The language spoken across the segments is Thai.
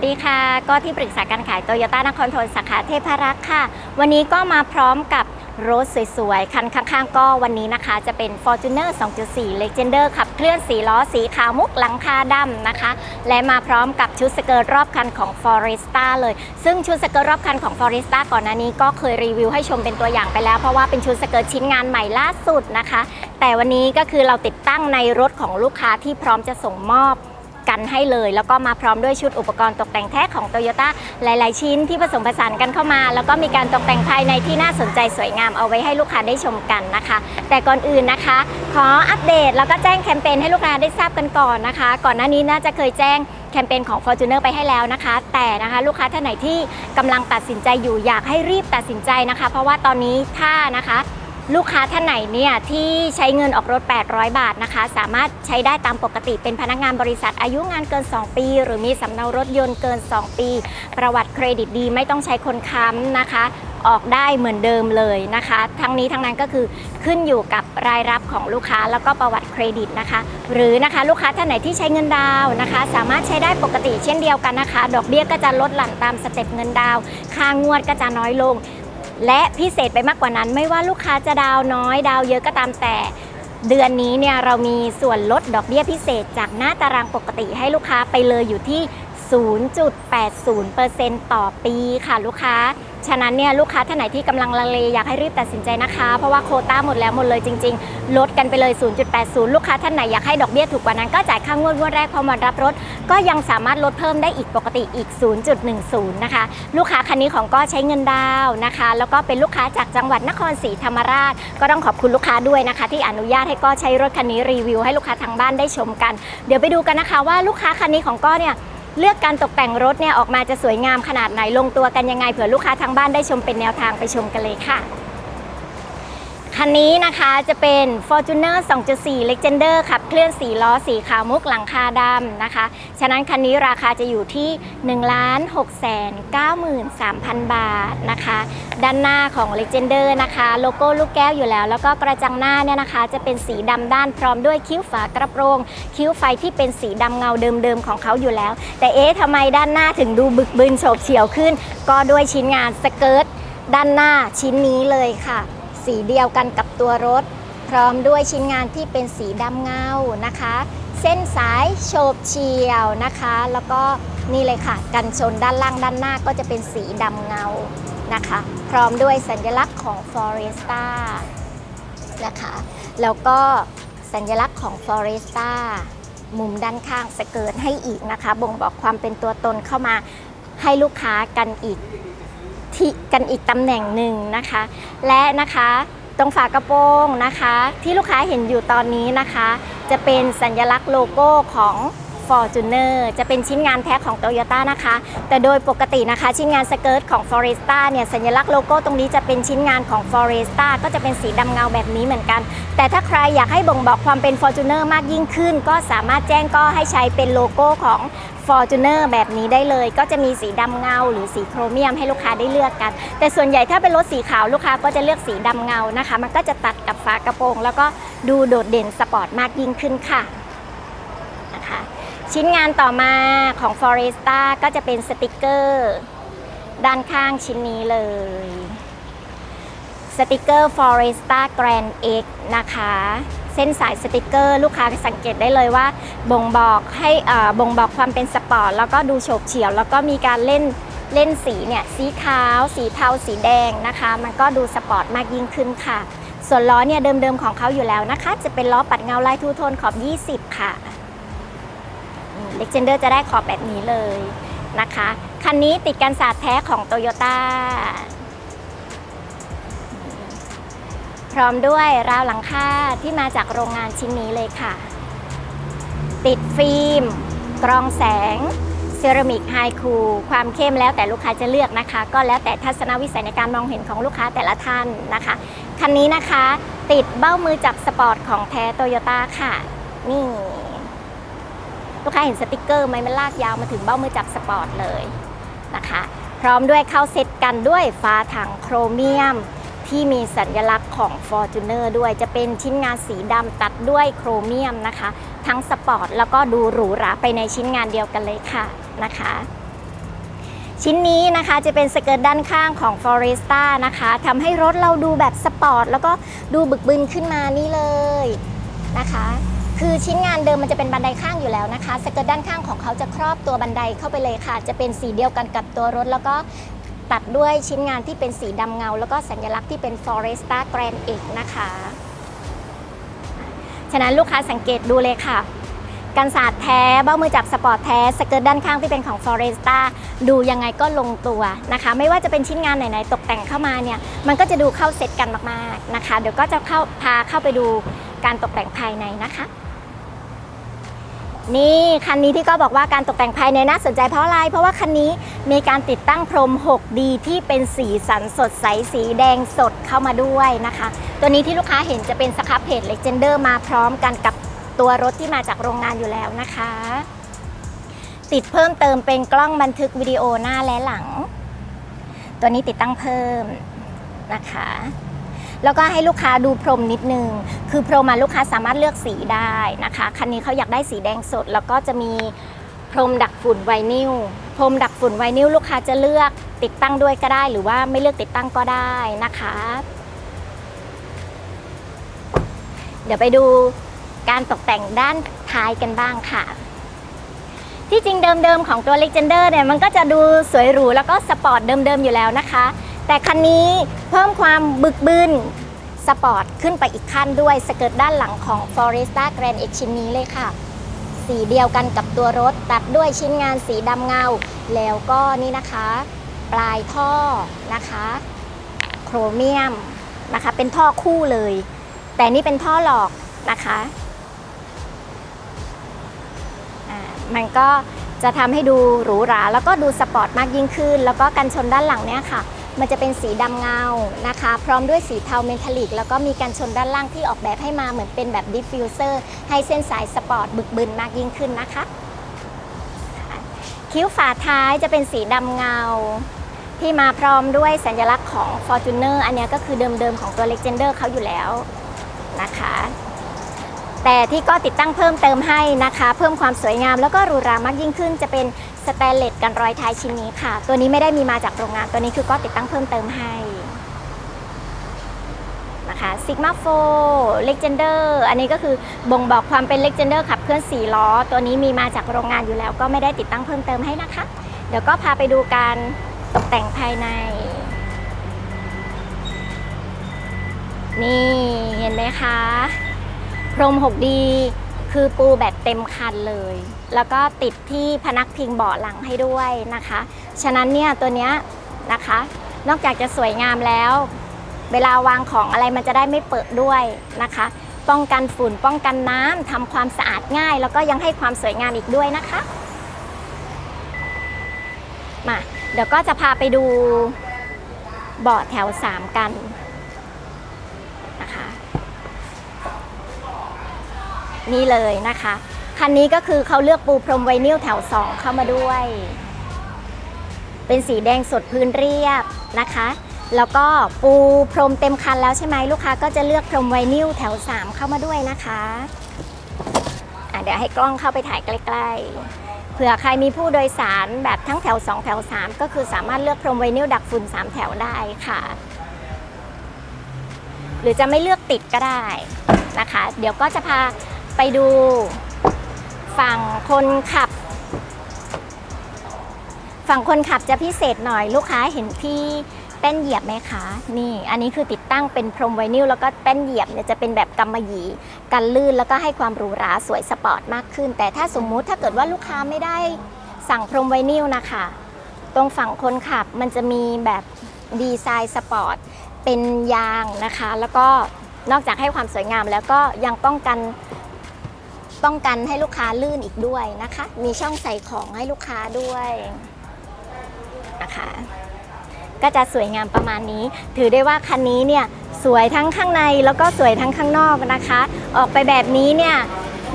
วัสดีค่ะ ก็ที่ปรึกษาการขายโตโยต้านครทนสาขาเทพรักษ์ค่ะ วันนี้ก็มาพร้อมกับรถสวยๆ คันข้างๆ ก็วันนี้นะคะ จะเป็น Fortuner 2.4 Legender ขับเคลื่อน4ล้อสีขาวมุกหลังคาดำนะคะ และมาพร้อมกับชุดสเกิร์ตรอบคันของ Foresta เลย ซึ่งชุดสเกิร์ตรอบคันของ Foresta ก่อนหน้านี้ก็เคยรีวิวให้ชมเป็นตัวอย่างไปแล้ว เพราะว่าเป็นชุดสเกิร์ตชิ้นงานใหม่ล่าสุดนะคะ แต่วันนี้ก็คือเราติดตั้งในรถของลูกค้าที่พร้อมจะส่งมอบ กันให้เลย แล้วก็มาพร้อมด้วยชุดอุปกรณ์ตกแต่งแท้ของ t o y ยต้าหลาย ๆ ชิ้นที่ผสมผสานกันเข้ามา แล้วก็มีการตกแต่งภายในที่น่าสนใจสวยงามเอาไว้ให้ลูกค้าได้ชมกันนะคะ แต่ก่อนอื่นนะคะ ขออัปเดตแล้วก็แจ้งแคมเปญให้ลูกค้าได้ทราบกันก่อนนะคะ ก่อนหน้านี้น่าจะเคยแจ้งแคมเปญของ Fortuner ไปให้แล้วนะคะ แต่นะคะลูกค้าท่านไหนที่กำลังตัดสินใจอยู่อยากให้รีบตัดสินใจนะคะ เพราะว่าตอนนี้ถ้านะคะ ลูกค้าท่านไหนเนี่ยที่ใช้เงินออกรถ 800 บาทนะคะ สามารถใช้ได้ตามปกติเป็นพนักงานบริษัทอายุงานเกิน 2 ปี หรือมีสำเนารถยนต์เกิน 2 ปี ประวัติเครดิตดีไม่ต้องใช้คนค้ำนะคะ ออกได้เหมือนเดิมเลยนะคะ ทั้งนี้ทั้งนั้นก็คือขึ้นอยู่กับรายรับของลูกค้าแล้วก็ประวัติเครดิตนะคะ หรือนะคะลูกค้าท่านไหนที่ใช้เงินดาวนะคะ สามารถใช้ได้ปกติเช่นเดียวกันนะคะ ดอกเบี้ยก็จะลดหลั่นตามสเต็ปเงินดาวค่างวดก็จะน้อยลง และพิเศษไปมากกว่านั้นไม่ว่าลูกค้าจะดาวน้อย ดาวเยอะก็ตามแต่ เดือนนี้เนี่ยเรามีส่วนลดดอกเบี้ยพิเศษจากหน้าตารางปกติให้ลูกค้าไปเลยอยู่ที่ 0.80%ต่อปีค่ะลูกค้า ฉะนั้นเนี่ยลูกค้าท่านไหนที่กำลังลังเลอยากให้รีบตัดสินใจนะคะ เพราะว่าโคต้าหมดแล้วหมดเลยจริง ๆ ลดกันไปเลย 0.80 ลูกค้าท่านไหนอยากให้ดอกเบี้ยถูกกว่านั้นก็จ่ายค่างวดงวดแรกพอมารับรถ ก็ยังสามารถลดเพิ่มได้อีกปกติอีก 0.10 นะคะ ลูกค้าคันนี้ของก็ใช้เงินดาวน์นะคะ แล้วก็เป็นลูกค้าจากจังหวัดนครศรีธรรมราช ก็ต้องขอบคุณลูกค้าด้วยนะคะ ที่อนุญาตให้ก็ใช้รถคันนี้รีวิว ให้ลูกค้าทางบ้านได้ชมกัน เดี๋ยวไปดูกันนะคะว่าลูกค้าคันนี้ของก็เนี่ย เลือกการตกแต่งรถเนี่ยออกมาจะสวยงามขนาดไหนลงตัวกันยังไงเผื่อลูกค้าทางบ้านได้ชมเป็นแนวทางไปชมกันเลยค่ะ คันนี้นะคะจะเป็น Fortuner 2.4 Legender ขับเคลื่อน4ล้อสีขาวมุกหลังคาดำนะคะ ฉะนั้นคันนี้ราคาจะอยู่ที่ 1 6 9 3 0 0 0 บาทนะคะ ด้านหน้าของ Legender นะคะ โลโก้ลูกแก้วอยู่แล้ว แล้วก็กระจังหน้าเนี่ยนะคะ จะเป็นสีดำด้านพร้อมด้วยคิ้วฝากระโปรง คิ้วไฟที่เป็นสีดำเงาเดิมๆของเขาอยู่แล้ว แต่เอ๊ะทำไมด้านหน้าถึงดูบึกบึนโฉบเฉี่ยวขึ้น ก็ด้วยชิ้นงานสเกิร์ตด้านหน้าชิ้นนี้เลยค่ะ สีเดียวกันกับตัวรถ พร้อมด้วยชิ้นงานที่เป็นสีดำเงานะคะ เส้นสายโฉบเฉี่ยวนะคะ แล้วก็นี่เลยค่ะ กันชนด้านล่างด้านหน้าก็จะเป็นสีดำเงานะคะ พร้อมด้วยสัญลักษณ์ของ Foresta นะคะแล้วก็สัญลักษณ์ของ Foresta มุมด้านข้างสเกิร์ตให้อีกนะคะ บ่งบอกความเป็นตัวตนเข้ามาให้ลูกค้ากันอีก ธิกันอีกตำแหน่งหนึ่งนะคะ และนะคะตรงฝากระโปรงนะคะ ที่ลูกค้าเห็นอยู่ตอนนี้นะคะ จะเป็นสัญลักษณ์โลโก้ของ Fortuner จะเป็นชิ้นงานแท้ของ Toyota นะคะ แต่โดยปกตินะคะ ชิ้นงานสเกิร์ตของ Foresta เนี่ยสัญลักษณ์โลโก้ตรงนี้จะเป็นชิ้นงานของ Foresta ก็จะเป็นสีดำเงาแบบนี้เหมือนกัน แต่ถ้าใครอยากให้บ่งบอกความเป็น Fortuner มากยิ่งขึ้น ก็สามารถแจ้งก็ให้ใช้เป็นโลโก้ของ Fortuner แบบนี้ได้เลย ก็จะมีสีดำเงา หรือสีโครเมียมให้ลูกค้าได้เลือกกัน แต่ส่วนใหญ่ถ้าเป็นรถสีขาวลูกค้าก็จะเลือกสีดำเงานะคะ มันก็จะตัดกับฝากระโปรง แล้วก็ดูโดดเด่นสปอร์ตมากยิ่งขึ้นค่ะนะคะ ชิ้นงานต่อมาของ Foresta ก็จะเป็นสติกเกอร์ ด้านข้างชิ้นนี้เลย สติกเกอร์ Foresta Grand X นะคะ เส้นสายสติกเกอร์ลูกค้าสังเกตได้เลยว่า บ่งบอกให้บ่งบอกความเป็นสปอร์ต แล้วก็ดูโฉบเฉี่ยว แล้วก็มีการเล่นเล่นสีเนี่ย สีขาว สีเทา สีแดงนะคะ มันก็ดูสปอร์ตมากยิ่งขึ้นค่ะ ส่วนล้อเนี่ยเดิมๆของเขาอยู่แล้วนะคะ จะเป็นล้อปัดเงาลายทูโทนขอบ 20 ค่ะ เล็กเจนเดอร์จะได้ขอบแบบนี้เลยนะคะ คันนี้ติดกันสาดแท้ของโตโยต้าพร้อมด้วยราวหลังคาที่มาจากโรงงานชิ้นนี้เลยค่ะ ติดฟิล์ม กรองแสง เซรามิกไฮคูความเข้มแล้วแต่ลูกค้าจะเลือกนะคะ ก็แล้วแต่ทัศนวิสัยในการมองเห็นของลูกค้าแต่ละท่านนะคะ คันนี้นะคะ ติดเบ้ามือจับสปอร์ตของแท้โตโยต้าค่ะ นี่ ลูกค้าเห็นสติกเกอร์ไหมมันลากยาวมาถึงเบ้ามือจับสปอร์ตเลยนะคะ พร้อมด้วยเข้าเซตกันด้วยฝาถังโครเมียม ที่มีสัญลักษณ์ของ Fortuner ด้วยจะเป็นชิ้นงานสีดำตัดด้วยโครเมียมนะคะ ทั้งสปอร์ตแล้วก็ดูหรูหราไปในชิ้นงานเดียวกันเลยค่ะนะคะชิ้นนี้นะคะจะเป็นสเกิร์ตด้านข้างของ f o r e s t a นะคะทำให้รถเราดูแบบสปอร์ตแล้วก็ดูบึกบึนขึ้นมานี่เลยนะคะ คือชิ้นงานเดิมมันจะเป็นบันไดข้างอยู่แล้วนะคะสเกิร์ตด้านข้างของเขาจะครอบตัวบันไดเข้าไปเลยค่ะ จะเป็นสีเดียวกันกับตัวรถ แล้วก็ตัดด้วยชิ้นงานที่เป็นสีดำเงา แล้วก็สัญลักษณ์ที่เป็น Foresta Grand X นะคะ ฉะนั้นลูกค้าสังเกตดูเลยค่ะกันศาสตร์แท้เบ้ามือจับสปอร์ตแท้สเกิร์ตด้านข้างที่เป็นของ Foresta ดูยังไงก็ลงตัวนะคะ ไม่ว่าจะเป็นชิ้นงานไหนๆตกแต่งเข้ามาเนี่ย มันก็จะดูเข้าเซตกันมากๆนะคะ เดี๋ยวก็จะเข้าพาเข้าไปดูการตกแต่งภายในนะคะ นี่คันนี้ที่ก็บอกว่าการตกแต่งภายในน่าสนใจเพราะอะไร เพราะว่าคันนี้มีการติดตั้งพรม 6D ที่เป็นสีสันสดใสสีแดงสดเข้ามาด้วยนะคะ ตัวนี้ที่ลูกค้าเห็นจะเป็นสครับเพจ Legender มาพร้อมกันกับตัวรถที่มาจากโรงงานอยู่แล้วนะคะ ติดเพิ่มเติมเป็นกล้องบันทึกวิดีโอหน้าและหลัง ตัวนี้ติดตั้งเพิ่มนะคะ แล้วก็ให้ลูกค้าดูพรมนิดนึง คือพรมมาลูกค้าสามารถเลือกสีได้นะคะ คันนี้เขาอยากได้สีแดงสด แล้วก็จะมีพรมดักฝุ่นไวนิล พรมดักฝุ่นไวนิลลูกค้าจะเลือกติดตั้งด้วยก็ได้ หรือว่าไม่เลือกติดตั้งก็ได้นะคะ เดี๋ยวไปดูการตกแต่งด้านท้ายกันบ้างค่ะ ที่จริงเดิมๆของตัว Legender เนี่ยมันก็จะดูสวยหรูแล้วก็สปอร์ตเดิมๆอยู่แล้วนะคะ แต่คันนี้เพิ่มความบึกบึนสปอร์ตขึ้นไปอีกขั้นด้วยสเกิร์ตด้านหลังของ Foresta Grand X ชิ้นนี้เลยค่ะ สีเดียวกันกับตัวรถตัดด้วยชิ้นงานสีดำเงา แล้วก็นี่นะคะ ปลายท่อนะคะ โครเมียมนะคะ เป็นท่อคู่เลย แต่นี่เป็นท่อหลอกนะคะมันก็จะทำให้ดูหรูหรา แล้วก็ดูสปอร์ตมากยิ่งขึ้น แล้วก็กันชนด้านหลังเนี่ยค่ะ มันจะเป็นสีดำเงานะคะ พร้อมด้วยสีเทาเมทัลลิก แล้วก็มีกันชนด้านล่างที่ออกแบบให้มาเหมือนเป็นแบบดิฟฟิวเซอร์ให้เส้นสายสปอร์ตบึกบึนมากยิ่งขึ้นนะคะ คิ้วฝาท้ายจะเป็นสีดำเงา ที่มาพร้อมด้วยสัญลักษณ์ของ Fortuner อันนี้ก็คือเดิมๆของตัว Legender เขาอยู่แล้วนะคะ แต่ที่ก็ติดตั้งเพิ่มเติมให้นะคะ เพิ่มความสวยงามแล้วก็หรูหรามากยิ่งขึ้น จะเป็นสแตนเลสกันรอยท้ายชิ้นนี้ค่ะ ตัวนี้ไม่ได้มีมาจากโรงงาน ตัวนี้คือก็ติดตั้งเพิ่มเติมให้นะคะ Sigma 4 Legender อันนี้ก็คือบ่งบอกความเป็น Legender ขับเคลื่อน4ล้อ ตัวนี้มีมาจากโรงงานอยู่แล้วก็ไม่ได้ติดตั้งเพิ่มเติมให้นะคะ เดี๋ยวก็พาไปดูการตกแต่งภายใน นี่เห็นไหมคะ พรม 6D คือปูแบบเต็มคันเลย แล้วก็ติดที่พนักพิงเบาะหลังให้ด้วยนะคะ ฉะนั้นเนี่ยตัวเนี้ยนะคะ นอกจากจะสวยงามแล้ว เวลาวางของอะไรมันจะได้ไม่เปิดด้วยนะคะ ป้องกันฝุ่นป้องกันน้ำทำความสะอาดง่าย แล้วก็ยังให้ความสวยงามอีกด้วยนะคะมาเดี๋ยวก็จะพาไปดูเบาะแถว 3 กันนะคะ นี่เลยนะคะ คันนี้ก็คือเขาเลือกปูพรมไวนิลแถว 2 เข้ามาด้วย เป็นสีแดงสดพื้นเรียบนะคะ แล้วก็ปูพรมเต็มคันแล้วใช่ไหมลูกค้าก็จะเลือกพรมไวนิลแถว 3 เข้ามาด้วยนะคะะเดี๋ยวให้กล้องเข้าไปถ่ายใกล้ๆ เผื่อใครมีผู้โดยสารแบบทั้งแถว 2 แถว 3 ก็คือสามารถเลือกพรมไวนิลดักฝุ่น 3 แถวได้ค่ะ หรือจะไม่เลือกติดก็ได้นะคะ เดี๋ยวก็จะพา ไปดูฝั่งคนขับ ฝั่งคนขับจะพิเศษหน่อยลูกค้าเห็นที่แป้นเหยียบไหมคะ นี่ อันนี้คือติดตั้งเป็นพรมไวนิลแล้วก็แป้นเหยียบเนี่ยจะเป็นแบบกำมะหยี่กันลื่นแล้วก็ให้ความหรูหราสวยสปอร์ตมากขึ้น แต่ถ้าสมมุติถ้าเกิดว่าลูกค้าไม่ได้สั่งพรมไวนิลนะคะ ตรงฝั่งคนขับมันจะมีแบบดีไซน์สปอร์ตเป็นยางนะคะ แล้วก็นอกจากให้ความสวยงามแล้วก็ยังป้องกัน ป้องกันให้ลูกค้าลื่นอีกด้วยนะคะ มีช่องใส่ของให้ลูกค้าด้วยนะคะ ก็จะสวยงามประมาณนี้ ถือได้ว่าคันนี้เนี่ยสวยทั้งข้างในแล้วก็สวยทั้งข้างนอกนะคะ ออกไปแบบนี้เนี่ย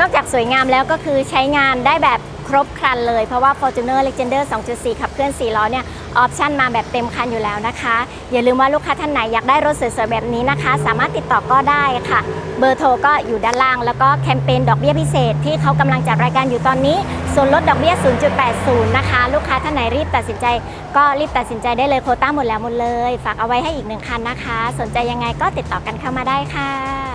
นอกจากสวยงามแล้วก็คือใช้งานได้แบบ ครบครันเลย เพราะว่า Fortuner Legender 2.4 ขับเคลื่อน 4 ล้อเนี่ยออปชันมาแบบเต็มคันอยู่แล้วนะคะ อย่าลืมว่าลูกค้าท่านไหนอยากได้รถสวยๆแบบนี้นะคะ สามารถติดต่อก็ได้ค่ะ เบอร์โทรก็อยู่ด้านล่าง แล้วก็แคมเปญดอกเบี้ยพิเศษ ที่เขากำลังจัดรายการอยู่ตอนนี้ ส่วนลดดอกเบี้ย 0.80 นะคะ ลูกค้าท่านไหนรีบตัดสินใจ ก็รีบตัดสินใจได้เลยโคต้าหมดแล้วหมดเลย ฝากเอาไว้ให้อีกหนึ่งคันนะคะ สนใจยังไงก็ติดต่อกันเข้ามาได้ค่ะ